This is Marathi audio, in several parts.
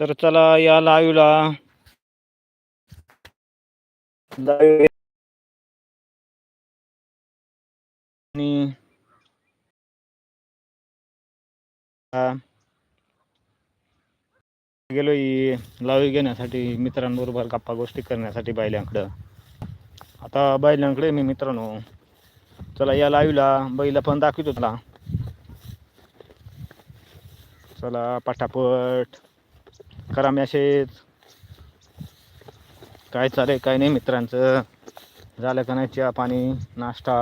तर चला या लाईव्हला. आणि गेलो लावी घेण्यासाठी मित्रांबरोबर गप्पा गोष्टी करण्यासाठी बैलांकडं. आता बैलांकडे मी मित्रांनो चला या लावीला बैला पण दाखवतो तुला. चला पटापट. करा मॅसेज काय चालेल काय नाही मित्रांचं. झालं का नाही चहा पाणी नाश्ता?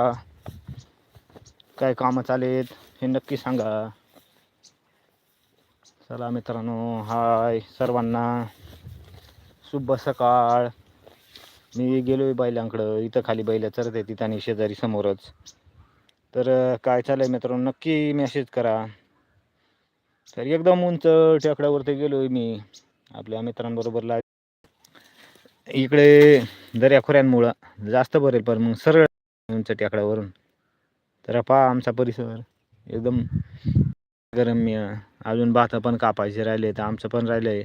काय कामं चालेत हे नक्की सांगा. चला मित्रांनो हाय सर्वांना. शुभ सकाळ. मी गेलो आहे बैलांकडं. इथं खाली बैल चरत आहे तिथं आणि शेजारी समोरच. तर काय चालेल आहे मित्रांनो नक्की मेसेज करा. तर एकदम उंच टेकड्यावरती गेलो आहे मी. आपल्या मित्रांबरोबर ला इकडे दर्या खोऱ्यांमुळं जास्त भरेल पण मग सरळ उंच टेकड्यावरून. तर पहा आमचा परिसर. एकदम गरम्य. अजून भात पण कापायचे राहिले तर आमचं पण राहिलंय.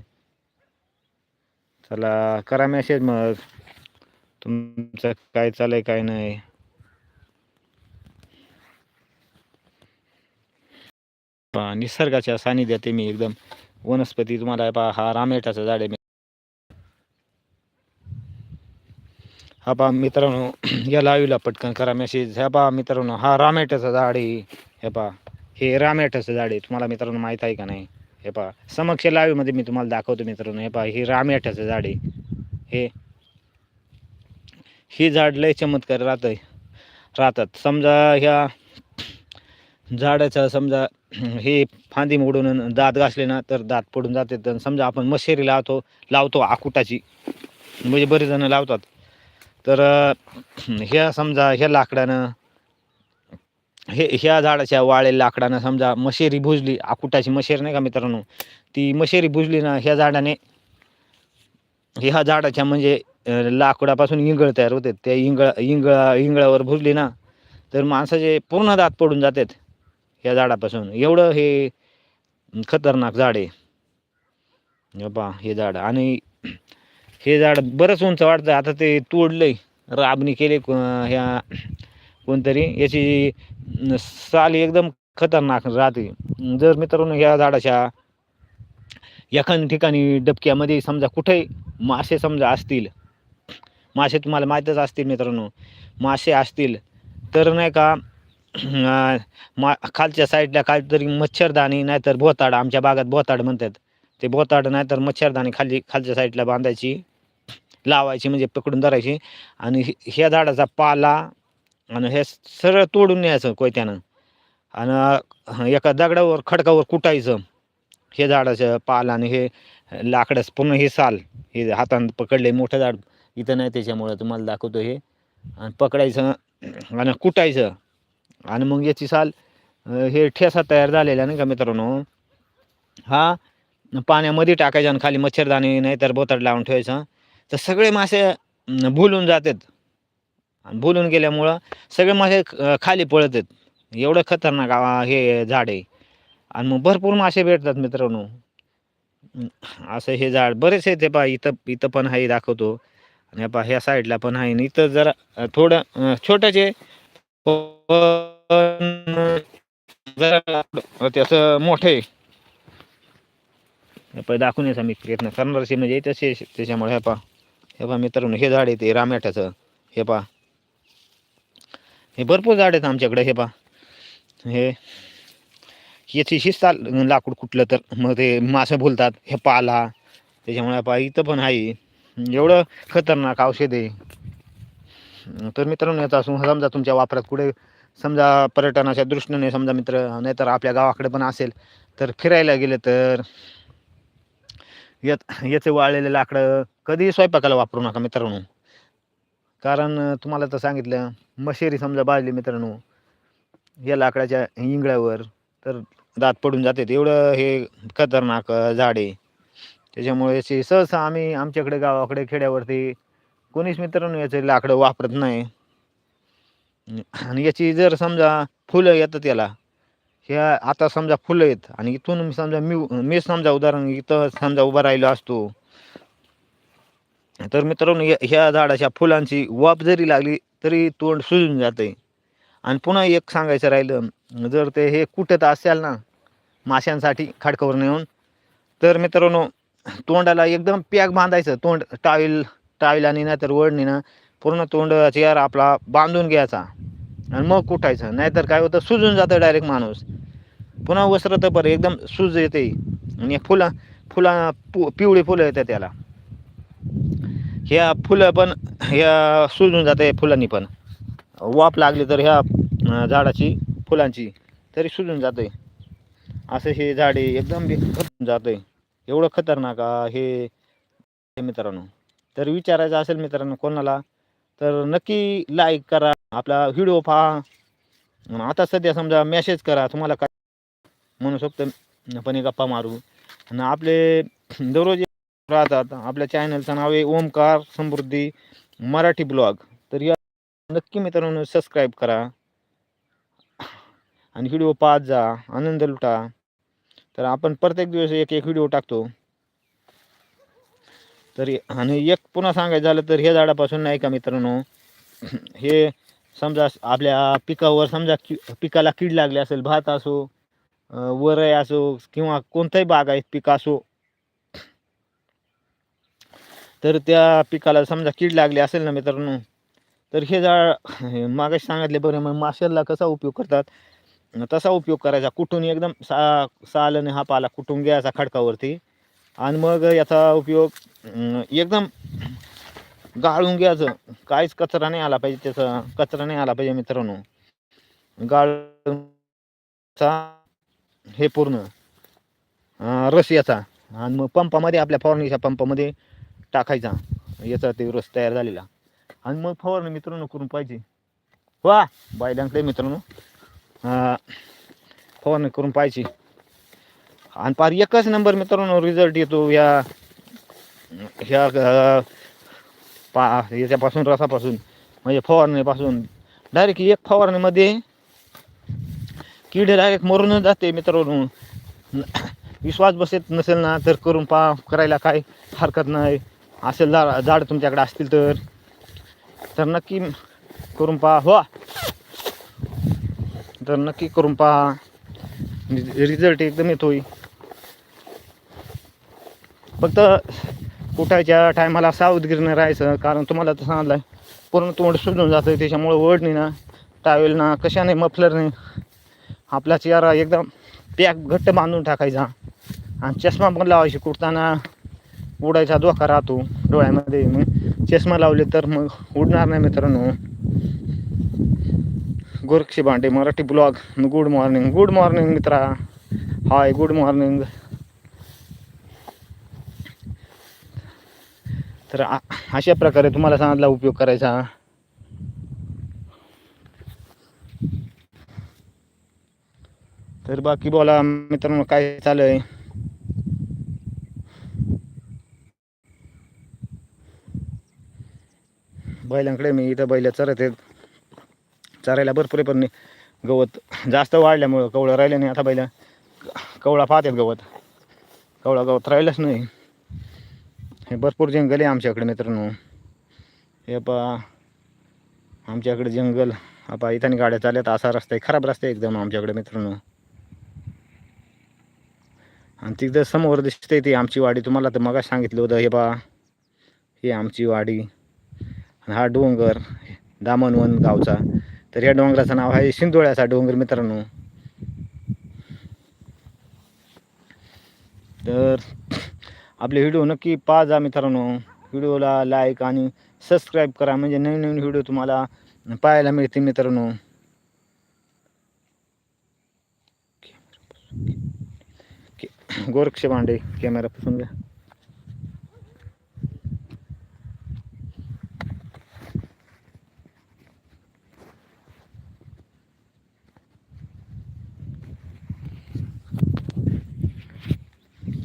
चला करा मेसेज मग. तुमचं काय चालय काय नाही. पा निसर्गाच्या सानिध्यात मी एकदम. वनस्पती तुम्हाला पहा हा रामेटाचं झाड आहे. हा पहा मित्रांनो या लावीला पटकन करा मेसेज ह्या पहा मित्रांनो हा रामेटाचं झाड आहे. हे पहा हे रामेटाचं झाड आहे. तुम्हाला मित्रांनो माहीत आहे का नाही? हे पहा समक्ष लावीमध्ये मी तुम्हाला दाखवतो मित्रांनो. हे पहा हे रामेटाचं झाड आहे. हे ही झाड लय चमत्कार राहत राहतात. समजा ह्या झाडाचा समजा हे फांदी मोडून दात घासले ना तर दात पडून जाते तर समजा आपण मशेरी लावतो लावतो आकुटाची. म्हणजे बरेच जण लावतात. तर ह्या समजा ह्या लाकडानं हे ह्या झाडाच्या वाळेल लाकडानं समजा मशेरी भुजली आकुटाची मशेरी नाही का मित्रांनो? ती मशेरी भुजली ना ह्या झाडाने ह्या झाडाच्या म्हणजे लाकडापासून इंगळ तयार होते त्या इंगळ इंगळा इंगळावर भुजली ना तर माणसाचे पूर्ण दात पडून जातात. ह्या झाडापासून. एवढं हे खतरनाक झाड आहे. हे हे झाड. आणि हे झाड बरंच उंच वाटतं आता ते तोडलंय. राबणी केले ह्या कोणतरी. याची साल एकदम खतरनाक राहते. जर मित्रांनो ह्या झाडाच्या एखाद्या ठिकाणी डबक्यामध्ये समजा कुठे मासे समजा असतील मासे तुम्हाला माहीतच असतील मित्रांनो. मासे असतील तर नाही का मा खालच्या साईडला काहीतरी मच्छरदाणी नाहीतर भोताड आमच्या भागात भोताड म्हणतात. ते भोताड नाहीतर मच्छरदाणी खाली खालच्या साईडला बांधायची लावायची म्हणजे पकडून धरायची. आणि ह्या झाडाचा पाला आणि हे सरळ तोडून न्यायचं कोयत्यानं. आणि एका दगडावर खडकावर कुटायचं. हे झाडाचं पाल आणि हे लाकडं पूर्ण हे साल हे हातानं पकडले मोठं झाड. इथं नाही त्याच्यामुळं तुम्हाला दाखवतो हे. आणि पकडायचं आणि कुटायचं. आणि मग याची साल हे ठेसा तयार झालेला नाही का मित्रांनो? हा पाण्यामध्ये टाकायचा आणि खाली मच्छरदाणी नाही तर लावून ठेवायचं. तर सगळे मासे भुलून जातात. आणि भुलून गेल्यामुळं सगळे मासे खाली पळत आहेत एवढं खतरनाक हे झाड आहे. आणि मग भरपूर मासे भेटतात मित्रांनो. असं हे झाड बरेच आहे ते पहा इथं इथं पण आहे दाखवतो. आणि पा पहा ह्या साईडला पण आहे. आणि इथं जरा थोडं अं, छोटंच आहे. त्याचं मोठं आहे. दाखवून यायचा मी प्रयत्न करणारच म्हणजे तसे त्याच्यामुळे हे पा हे पहा मित्रांनो हे झाड आहे ते रामेटाचं हे पा हे भरपूर झाड आहेत आमच्याकडे हे पा हे याची शिस्ताल लाकूड कुठलं तर मग ते मासे बोलतात हे पाला. त्याच्यामुळे पहा इथं पण आहे. एवढं खतरनाक औषध आहे. तर मित्रांनो याचा समजा तुमच्या वापरात कुठे समजा पर्यटनाच्या दृष्टीने समजा मित्र नाहीतर आपल्या गावाकडे पण असेल तर फिरायला गेले तर यात याचे वाळलेले लाकडं कधीही स्वयंपाकाला वापरू नका मित्रांनो. कारण तुम्हाला तर सांगितलं मशेरी समजा बाजली मित्रांनो या लाकडाच्या इंगळ्यावर तर दात पडून जाते एवढं हे खतरनाक झाडे झाड आहे. त्याच्यामुळे याची सहसा आम्ही आमच्याकडे गावाकडे खेड्यावरती कोणीच मित्रांनो याचे लाकडं वापरत नाही. आणि याची जर समजा फुलं येतात याला ह्या आता समजा फुलं आहेत आणि इथून मी समजा मी मी समजा उदाहरण इथं समजा उभा राहिलो असतो. तर मित्रांनो ह्या- ह्या झाडाच्या फुलांची वाफ जरी लागली तरी तोंड सुजून जाते आणि पुन्हा एक सांगायचं राहिलं जर ते हे कुठत असेल ना माशांसाठी खाडकावर नेऊन तर मित्रांनो तोंडाला एकदम पॅक बांधायचं. तोंड टावेल आणि ना तर वडणीनं पूर्ण तोंड चेअर आपला बांधून घ्यायचा. आणि मग कुठायचं? नाहीतर काय होतं? सुजून जातं डायरेक्ट माणूस. पुन्हा वस्त्र बरं एकदम सूज येते. आणि फुलं फुला पु पिवळी फुलं येतात त्याला. ह्या फुलं पण ह्या सुजून जाते फुलांनी पण. वाफ लागली तर ह्या झाडाची फुलांची तरी सुजून जाते. असं हे झाडे एकदम खतून जाते. एवढं खतरनाक हे मित्रांनो. तर विचारायचं असेल मित्रांनो कोणाला? तर नक्की लाईक करा आपला व्हिडिओ पहा. आता सध्या समजा मेसेज करा तुम्हाला काय म्हणू शकतो पण एक गप्पा मारू. आणि आपले दररोज राहतात आपल्या चॅनलचं नाव आहे ओमकार समृद्धी मराठी ब्लॉग तर या नक्की मित्रांनो सबस्क्राईब करा. आणि व्हिडिओ पाहत जा आनंद लुटा. तर आपण प्रत्येक दिवस एक एक व्हिडिओ टाकतो. तरी आणि एक पुन्हा सांगायचं झालं तर हे झाडापासून नाही का मित्रांनो हे समजा आपल्या पिकावर समजा कि पिकाला कीड लागली असेल भात असो वरय असो किंवा कोणताही बाग आहे पीक असो तर त्या पिकाला समजा कीड लागली असेल ना मित्रांनो तर हे झाड मागाशी सांगितले बरं मग माशाला कसा उपयोग करतात? तसा उपयोग करायचा. कुठून एकदम सा सालने हा पाला कुठून घ्यायचा खडकावरती? आणि मग याचा उपयोग एकदम गाळून घ्यायचं. काहीच कचरा नाही आला पाहिजे त्याचा. कचरा नाही आला पाहिजे मित्रांनो. गाळचा हे पूर्ण. रस याचा. आणि मग पंपामध्ये आपल्या फवारणीच्या पंपामध्ये टाकायचा. याचा ते रस तयार झालेला. आणि मग फवारणी मित्रांनो करून पाहिजे. वा! बायलांकडे मित्रांनो फवारणी करून पाहिजे आणि पार एकच नंबर मित्रांनो रिझल्ट येतो या ह्या पा याच्यापासून रसापासून म्हणजे फवारणीपासून. डायरेक्ट एक फवारणीमध्ये कीड डायरेक्ट मरून जाते मित्रांनो. विश्वास बसत नसेल ना तर करून पा करायला काय हरकत नाही. असेल झाड झाड तुमच्याकडे असतील तर. तर नक्की करून पहा हो तर नक्की करून पहा. रिझल्ट एकदम येतोय. फक्त कुठायच्या टायमाला सावधगिरीनं राहायचं कारण तुम्हाला तर आहे पूर्ण तोंड सुजून जातं त्याच्यामुळं ओढणी ना टावेल ना कशाने मफलरने आपला चेहरा एकदम पॅक घट्ट बांधून टाकायचा. आणि चष्मा पण लावायची कुठताना उडायचा धोका राहतो डोळ्यामध्ये. मग चष्मा लावले तर मग उडणार नाही मित्रांनो. Gorakshi Bhande Marathi blog good morning good morning मित्रा. हाय गुड मॉर्निंग तर अशा प्रकारे तुम्हाला सांगितला उपयोग करायचा. तर बाकी बोला मित्रांनो काय चालू आहे बैलांकडे मी इथं बैल चरत आहेत. चरायला भरपूर आहे पण गवत जास्त वाढल्यामुळं कवळं राहिलं नाही आता बैल. कवळा पाहतात गवत. कवळा गवत राहिलंच नाही. हे भरपूर जंगल आहे आमच्याकडे मित्रांनो. हे पा आमच्याकडे जंगल. आपा इथं गाड्या चालल्यात. असा रस्ता आहे. खराब रस्ता आहे एकदम आमच्याकडे मित्रांनो. आणि तिथं समोर दिसते ती आमची वाडी. तुम्हाला तर मग सांगितलं होतं हे बा ही आमची वाडी. आणि हा डोंगर दामनवन गावचा. तर या डोंगराचं नाव आहे शिंदोळ्याचा डोंगर मित्रांनो. तर आपले व्हिडिओ नक्की पाहा जा मित्रांनो व्हिडिओला लाईक आणि सबस्क्राईब करा. म्हणजे नवीन नवीन व्हिडिओ तुम्हाला पाहायला मिळतील मित्रांनो. गोरक्ष भांडे कॅमेरा पासून घ्या.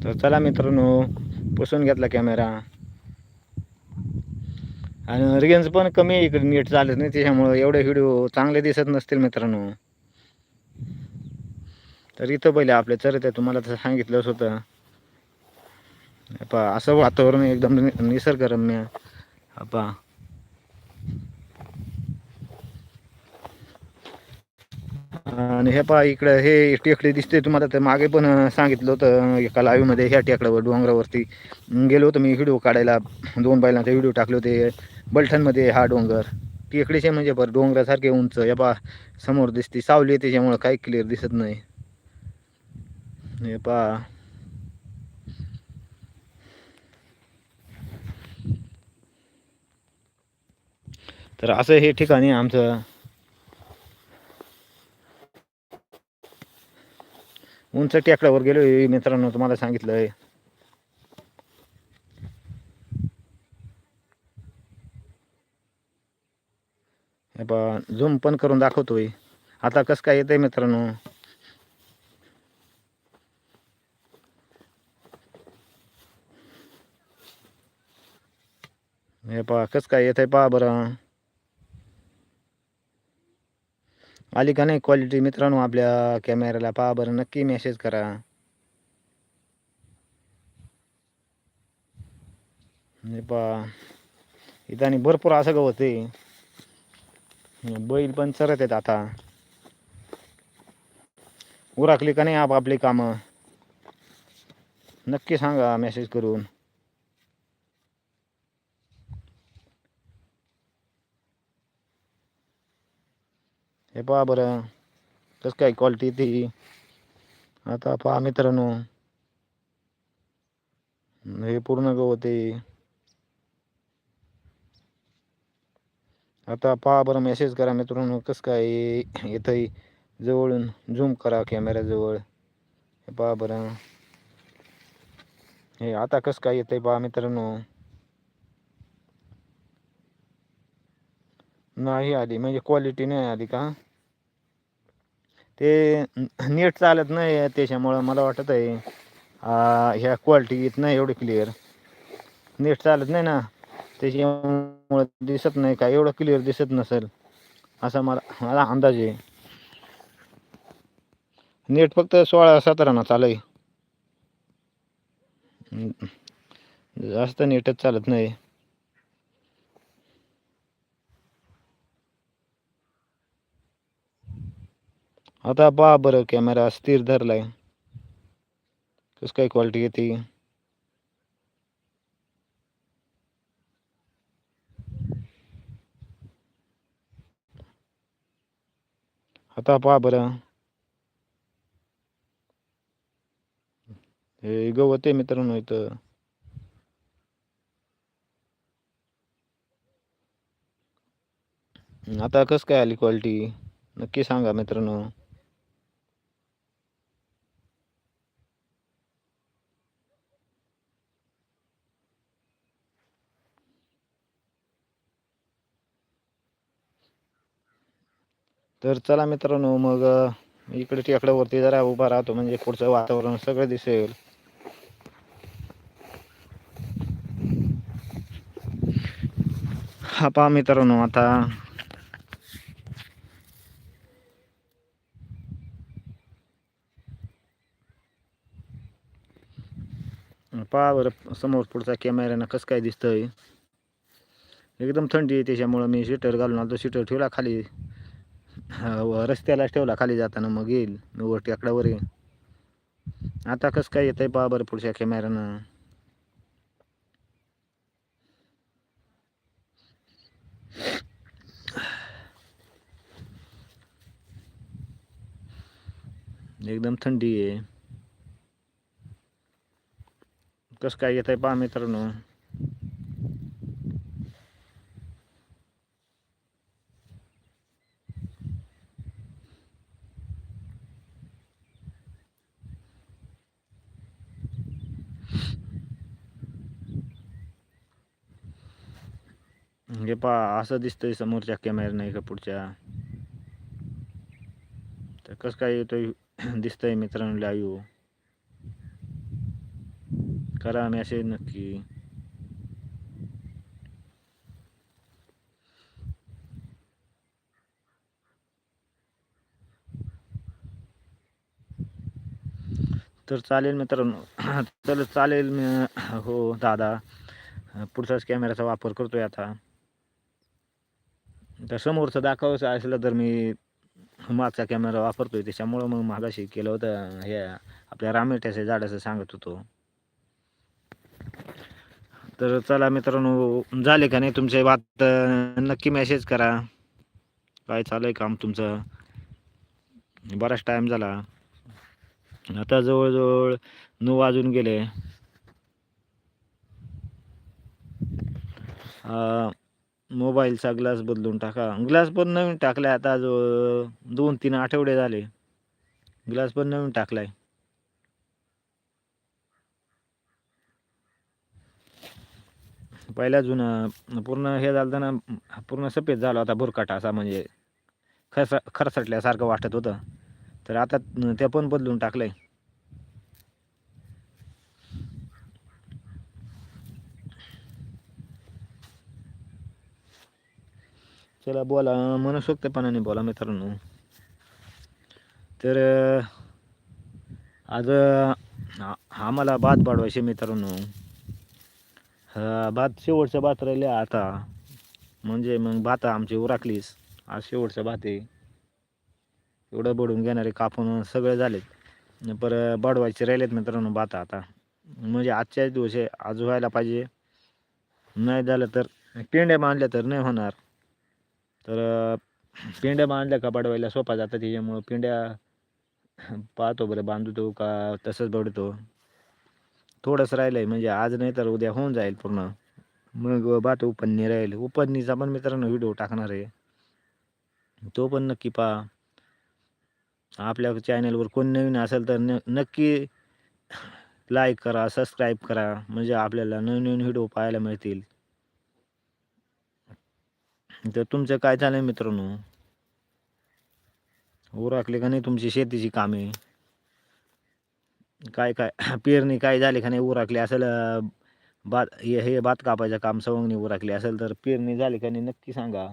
तर चला मित्रांनो पुसून घेतला कॅमेरा. आणि रेंज पण कमी आहे इकडे नीट चालत नाही त्याच्यामुळं एवढे व्हिडिओ चांगले दिसत नसतील मित्रांनो. तर इथं पहिले आपले चरत आहे तुम्हाला तसं सांगितलंच होतं. हे पहा असं वातावरण एकदम नि- निसर्गरम्य. हा पहा आणि हे पहा इकडं हे टेकडे दिसते तुम्हाला तर मागे पण सांगितलं होतं एका लाईव्हमध्ये ह्या टेकडावर डोंगरावरती. गेलो होतो मी व्हिडिओ काढायला. दोन बैलांचे व्हिडिओ टाकले होते. बलठणमध्ये हा डोंगर. टेकडीचे म्हणजे बरं डोंगरासारखे उंच. हे पहा समोर दिसते. सावली त्याच्यामुळं काही क्लिअर दिसत नाही. हे पहा. तर असं हे ठिकाणी आमचं. उंच टेकड्यावर गेलो मित्रांनो तुम्हाला सांगितलंय. हे पहा झूम पण करून दाखवतोय. आता कसं काय येतंय मित्रांनो? हे पहा कसं काय येतंय पहा बरं. आली का नाही क्वालिटी मित्रांनो आपल्या कॅमेऱ्याला पहा बरं नक्की मेसेज करा. हे पहा. इथं आणि भरपूर असं गवत आहे. बैल पण चरत आहेत आता. उराकली का नाही आप आपली कामं? नक्की सांगा मेसेज करून. हे पहा बरं कसं काय क्वालिटी ती. आता पहा मित्रांनो. हे पूर्ण गवत आहे आता पहा बरं मेसेज करा मित्रांनो कसं काय येतंय. जवळून झूम करा कॅमेऱ्याजवळ हे पहा बरं. हे आता कसं काय येतंय पहा मित्रांनो. नाही आली. म्हणजे क्वालिटी नाही आली का? ते नेट चालत नाही त्याच्यामुळं मला वाटत आहे ह्या क्वालिटी येत नाही एवढी क्लिअर नेट चालत नाही ना. त्याच्यामुळं दिसत नाही का? एवढं क्लिअर दिसत नसेल. असा मला मला अंदाज आहे. नेट फक्त सोळा सतरानं चालय. आहे जास्त नेटच चालत नाही. आता पहा बरं कॅमेरा स्थिर धरलाय. कसं काय क्वालिटी येते? आता पहा बरं. हे गवत आहे मित्रांनो इथं. आता कसं काय आली क्वालिटी नक्की सांगा मित्रांनो. तर चला मित्रांनो मग इकडे टेकड्यावरती जरा उभा राहतो. म्हणजे पुढचं वातावरण सगळं दिसेल. हा पहा मित्रांनो आता पहा बरं समोर पुढचा कॅमेऱ्यानं कसं काय दिसतंय. एकदम थंडी आहे त्याच्यामुळं मी स्वेटर घालून आलो स्वेटर ठेवला खाली. रस्त्यालाच ठेवला खाली जाताना मग येईल. वर टेकडावर येईल. आता कसं काय येतंय पहा बरं पुढच्या कॅमेऱ्यानं. एकदम थंडी आहे. कसं काय येत आहे पहा मित्रांनो. हे पहा असं दिसतंय समोरच्या कॅमेरा नाही का पुढच्या. तर कसं काय येतोय दिसतंय मित्रांनो लाईव्ह करा मेसेज नक्की. तर चालेल मित्रांनो. तर चालेल मी हो दादा. पुढचाच कॅमेऱ्याचा वापर करतोय आता. तर समोरचं दाखवायचं असलं तर मी मागचा कॅमेरा वापरतोय. त्याच्यामुळं मग मागाशी केलं होतं. हे आपल्या रामेट्याच्या झाडाचं सांगत होतो. तर चला मित्रांनो झाले का नाही तुमचे वात? नक्की मेसेज करा. काय चालू आहे काम तुमचं? बराच टाईम झाला. आता जवळजवळ नऊ वाजून गेले. मोबाईलचा ग्लास बदलून टाका. ग्लास पण नवीन टाकला आता जो दोन तीन आठवडे झाले. ग्लास पण नवीन टाकलाय. पहिला जुना पूर्ण हे झालं ना पूर्ण सफेद झाला होता बुरकाटा असा म्हणजे खरसा खरसटल्यासारखं वाटत होतं. तर आता ते पण बदलून टाकलंय. त्याला बोला मनसोक्तपणाने बोला मित्रांनो तर आज आम्हाला भात पाडवायचे मित्रांनो हा, भात शेवटचं भात राहिले आता म्हणजे मग भात आमची उराकलीस आज शेवटचं भात आहे एवढं बडून घेणारे कापून सगळे झालेत पर बडवायचे राहिलेत मित्रांनो भात आता म्हणजे आजच्याच दिवस आज व्हायला पाहिजे नाही झालं तर पेंड्या बांधल्या तर नाही होणार तर पिंड्या पेंड्या बांधल्या का बडवायला सोपा जातात त्याच्यामुळं. पेंड्या पाहतो बरं बांधतो का तसंच बडतो. थोडंसं राहिलं आहे म्हणजे आज नाही तर उद्या होऊन जाईल पूर्ण. मग बात उपन्नी राहील. उपन्नीचा पण मित्रांनो व्हिडिओ टाकणार आहे. तो पण नक्की पहा. आपल्या चॅनलवर कोण नवीन असेल तर न नक्की लाईक करा सबस्क्राईब करा. म्हणजे आपल्याला नवीन नवीन व्हिडिओ पाहायला मिळतील. तर तुमचं काय चाललंय मित्रांनो? उरकले का नाही तुमची शेतीची कामे? काय काय पेरणी काय झाली का नाही उरकली असेल भात हे हे भात कापायचं काम सवंगणी उरकली असेल तर पेरणी झाली का नाही नक्की सांगा.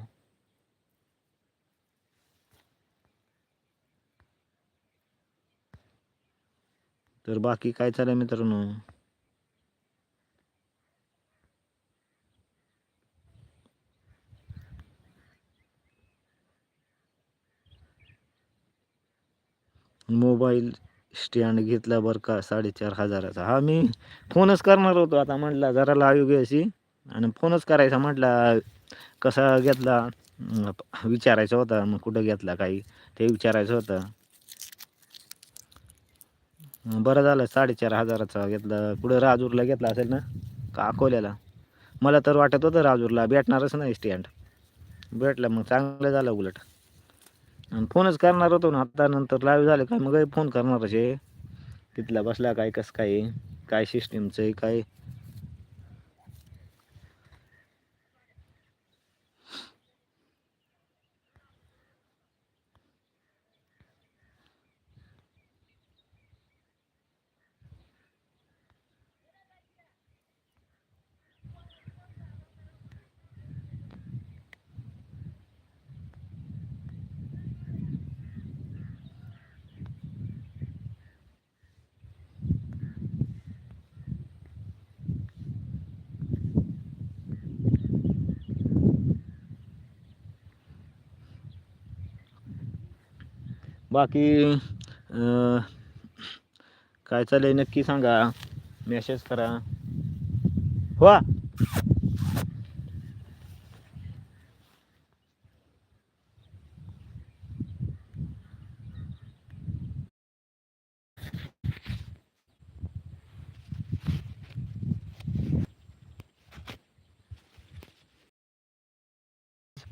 तर बाकी काय चालेल मित्रांनो? मोबाईल स्टँड घेतला बरं का साडेचार हजाराचा. हा मी फोनच करणार होतो आता म्हटला जरा लाईव्ह घ्यायची. आणि फोनच करायचा म्हटला कसा घेतला? विचारायचा होता मग कुठं घेतला काही? ते विचारायचं होतं. बरं झालं साडेचार हजाराचा घेतला. कुठं राजूरला घेतला असेल ना? का अकोल्याला? मला तर वाटत होतं राजूरला भेटणारच नाही स्टँड. भेटलं मग चांगलं झालं उलट. आणि फोनच करणार होतो ना आता नंतर लाईव्ह झाले काय मग फोन करणार असे तिथला बसला काय कसं काय काय सिस्टीमचं आहे? काय बाकी अं, काय चाललंय नक्की सांगा. मेसेज करा. हो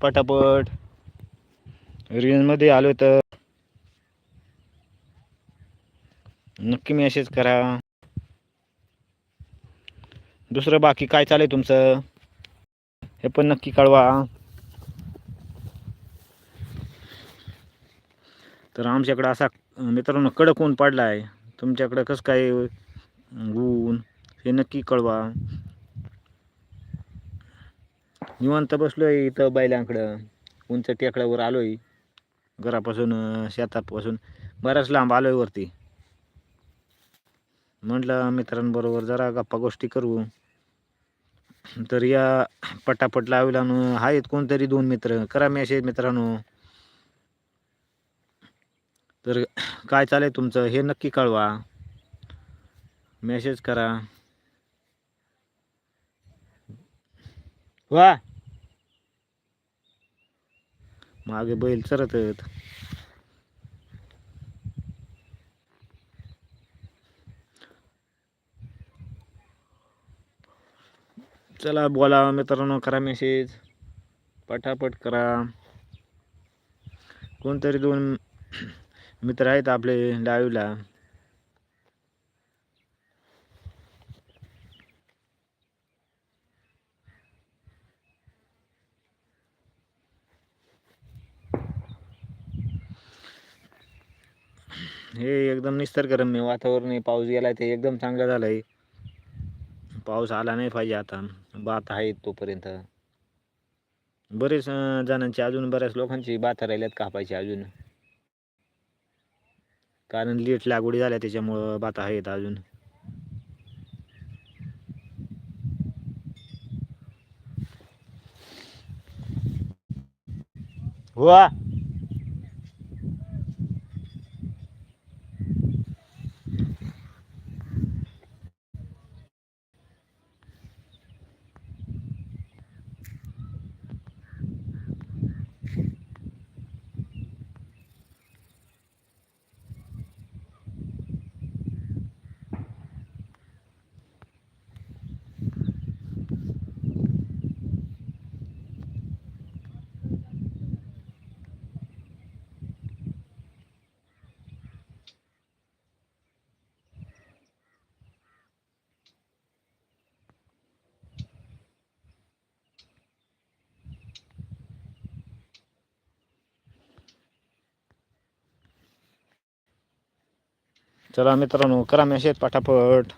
पटापट. रेंजमध्ये आलो तर नक्की मेसेज करा. दुसरं बाकी काय चालेल तुमचं? हे पण नक्की कळवा. तर आमच्याकडं असा मित्रांनो कडक ऊन पडला आहे तुमच्याकडं कसं काय ऊन हे नक्की कळवा. निवांत बसलोय इथं बैलांकडं. उंच टेकड्यावर आलोय. घरापासून शेतापासून बऱ्याच लांब आलोय वरती. म्हटलं मित्रांबरोबर जरा गप्पा गोष्टी करू. तर या पटापट लावला आहेत कोणतरी दोन मित्र. करा मेसेज मित्रांनो. तर काय चालेल तुमचं? हे नक्की कळवा. मेसेज करा. वा! मागे बैल चरत चला बोला मित्रांनो करा मेसेज पटापट करा. कोणतरी दोन मित्र आहेत आपले लाईव्हला हे एकदम निसर्गरम्य वातावरण आहे पाऊस गेलाय ते एकदम चांगलं झालंय. पाऊस आला नाही पाहिजे आता. बात आहे तोपर्यंत. बरेच जणांची अजून बऱ्याच लोकांची बात राहिल्यात कापायची अजून. कारण लेट लागवडी झाल्या त्याच्यामुळं बाता आहेत अजून. वा चला मित्रांनो करा मेसेज पटापट.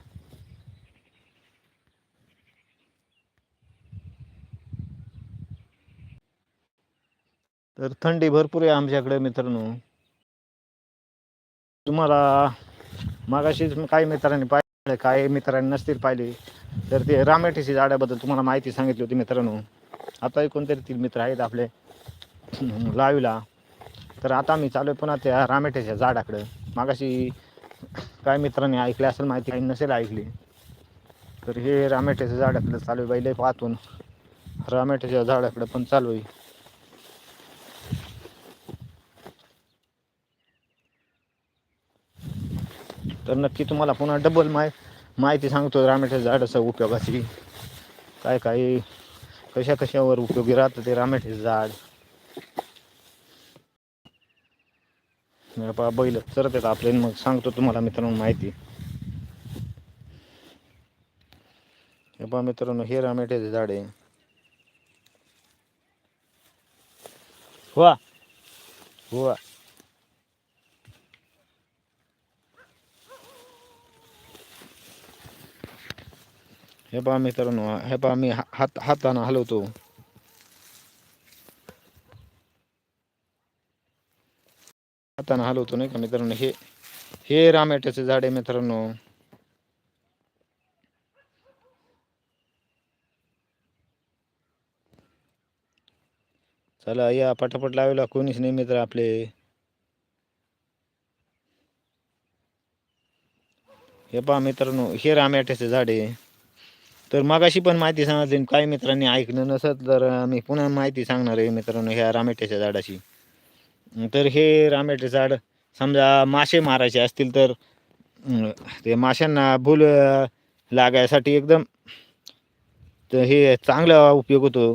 तर थंडी भरपूर आहे आमच्याकडे मित्रांनो. तुम्हाला मागाशीच काही मित्रांनी पाहिले काही मित्रांनी नसतील पाहिले. तर ते रामेटीसी झाडाबद्दल तुम्हाला माहिती सांगितली होती मित्रांनो. आता कोणतरी तीन मित्र आहेत आपले लावीला. तर आता मी चालू आहे पुन्हा त्या रामेटीच्या झाडाकडं. मागाशी काय मित्रांनी ऐकले असेल माहिती काही नसेल ऐकली तर हे रामेट्याच्या झाडाकडे चालू आहे. बैल पाहतून रामेट्याच्या झाडाकडे पण चालू आहे. तर नक्की तुम्हाला पुन्हा डबल माय माहिती सांगतो रामेट्याच्या झाडाचा उपयोगाची. काय काय कशा कशावर उपयोगी राहतं ते रामेट्याचं झाड. पा बैल चरत आहेत आपले मग सांगतो तुम्हाला मित्रांनो माहिती. हे पहा मित्रांनो हे रामेट्याचे झाड आहे. वा. वा. हे पहा मित्रांनो हे पहा मी हात हातानं हलवतो. हाताने हलवतो नाही का मित्रांनो? हे हे रामेट्याचे झाड आहे मित्रांनो. चला या पटापट लावायला कोणीच नाही मित्र आपले. हे पहा मित्रांनो हे रामेट्याचे झाड आहे. तर मगाशी पण माहिती सांगायची काही मित्रांनी ऐकलं नसत तर मी पुन्हा माहिती सांगणार आहे मित्रांनो ह्या रामेट्याच्या झाडाची. तर हे रामेटे झाड समजा मासे मारायचे असतील तर ते माशांना भूल लागायसाठी एकदम तर हे चांगला उपयोग होतो.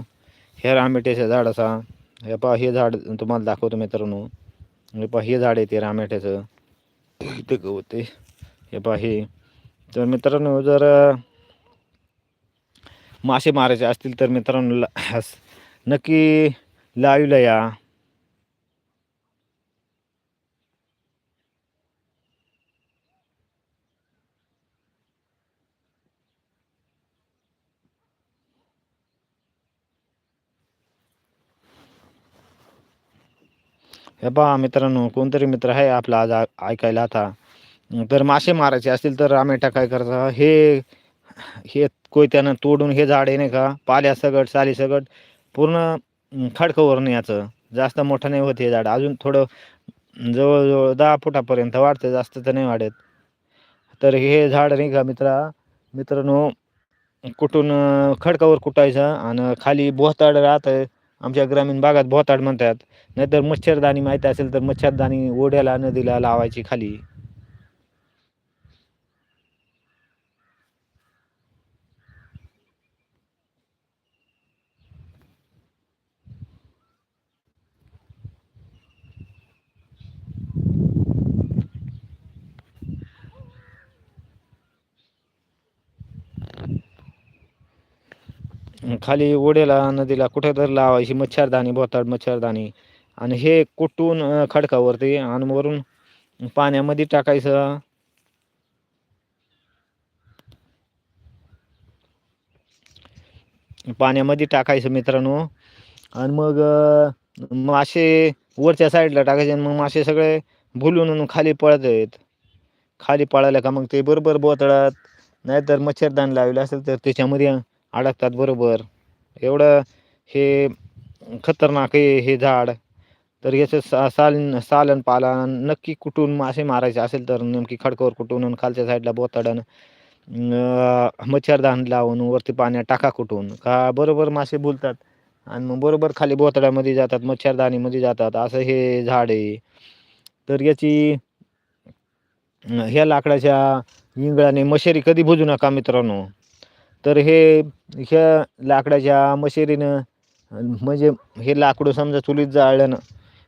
ह्या रामेट्याच्या झाडाचा हे पहा हे झाड तुम्हाला दाखवतो मित्रांनो. हे पहा हे झाड आहे ते रामेट्याचं इथं गवत आहे हे पहा हे. तर मित्रांनो जर मासे मारायचे असतील तर मित्रांनो ला- नक्की लाईवला या. हे पहा मित्रांनो कोणतरी मित्र आहे आपला आज ऐकायला आता. तर मासे मारायचे असतील तर रामेटा काय करता? हे हे कोयत्यानं तोडून हे झाड आहे नाही का पाल्या सगट साली सगट पूर्ण अं, न्यायचं जास्त मोठं नाही होत हे झाड. अजून थोडं जवळजवळ दहा फुटापर्यंत वाढतं जास्त तर नाही वाढत. तर हे झाड नाही का मित्रा मित्रांनो कुठून खडकावर कुटायचं आणि खाली बोहताड राहतं. आमच्या ग्रामीण भागात भोताड म्हणतात. नाहीतर मच्छरदाणी माहीत असेल तर मच्छरदाणी ओढ्याला नदीला लावायची खाली. खाली ओढ्याला नदीला कुठे तर लावायची मच्छरदाणी बोताड मच्छरदाणी. आणि हे कुटून खडकावरती आणि वरून पाण्यामध्ये टाकायचं. पाण्यामध्ये टाकायचं मित्रांनो. आणि मग मासे वरच्या साईडला टाकायचे आणि मग मासे सगळे भुलून खाली पळत आहेत खाली पळायला का मग ते बरोबर बोतळात. नाहीतर मच्छरदाणी लावलं असेल तर त्याच्यामध्ये अडकतात बरोबर. एवढं हे खतरनाक आहे हे झाड. तर याचं सा साल सालन पालन नक्की कुठून मासे मारायचे असेल तर नेमकी खडकावर कुठून आणि खालच्या साईडला बोताडन मच्छरदाण लावून वरती पाण्यात टाका कुठून. का बरोबर मासे बोलतात आणि मग बरोबर खाली बोतड्यामध्ये जातात मच्छरदाणीमध्ये जातात. असं हे झाड आहे. तर याची ह्या लाकडाच्या इंगळाने मशेरी कधी भुजू नका मित्रांनो. तर हे ह्या लाकडाच्या मशेरीनं म्हणजे हे लाकडं समजा चुलीत जाळल्यानं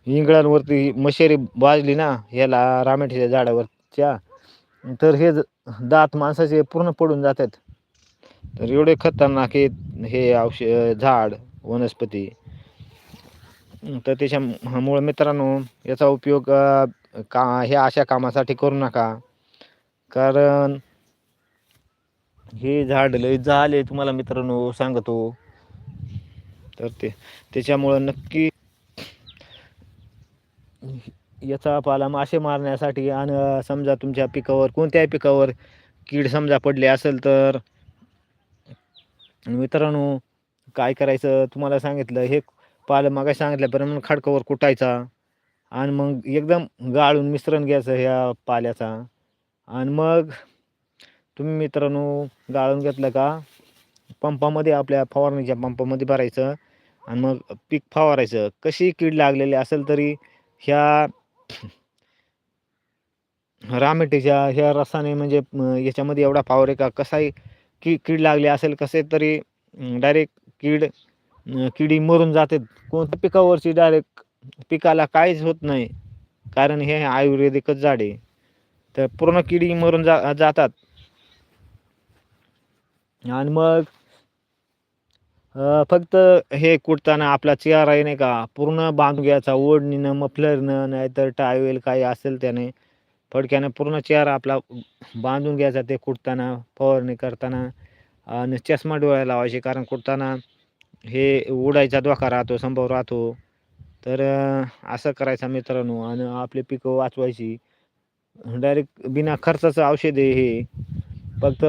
इंगळांवरती मशेरी बाजली ना ह्याला रामेठीच्या झाडावरच्या तर हे ज- दात माणसाचे पूर्ण पडून जातात. तर एवढे खतरनाक आहे हे औषध झाड वनस्पती. तर त्याच्यामुळं मित्रांनो याचा उपयोग का ह्या अशा कामासाठी करू नका. कारण हे झाड लय झाले तुम्हाला मित्रांनो सांगतो. तर ते त्याच्यामुळं नक्की याचा पाला मासे मारण्यासाठी आणि समजा तुमच्या पिकावर कोणत्याही पिकावर कीड समजा पडली असेल तर मित्रांनो काय करायचं? तुम्हाला सांगितलं हे पालं मागाय सांगितल्याप्रमाणे खडकावर कुटायचा आणि मग एकदम गाळून मिश्रण घ्यायचं ह्या पाल्याचा. आणि मग तुम्ही मित्रांनो गाळून घेतलं का? पंपामध्ये आपल्या फवारणीच्या पंपामध्ये भरायचं आणि मग पीक फवारायचं. कशी कीड लागलेली असेल तरी ह्या रामेटीच्या ह्या रसाने म्हणजे याच्यामध्ये एवढा पावर आहे का? कसाही की कीड लागली असेल कसे तरी डायरेक्ट कीड किडी मरून जाते. कोणत्या पिकावरची डायरेक्ट पिकाला काहीच होत नाही. कारण हे आयुर्वेदिकच झाड आहे. तर पूर्ण किडी मरून जा जातात. आणि मग फक्त हे कुटताना आपला चेहरा आहे नाही का पूर्ण बांधून घ्यायचा ओढणीनं मफलरनं नाहीतर टायवेल काही असेल त्याने फडक्यानं पूर्ण चेहरा आपला बांधून घ्यायचा ते कुटताना फवारणी करताना आणि चष्मा डोळ्या लावायचे कारण कुटताना हे उडायचा धोका राहतो संभव राहतो. तर असं करायचा मित्रांनो आणि आपले पिकं वाचवायची. डायरेक्ट बिना खर्चाचं औषध आहे हे. फक्त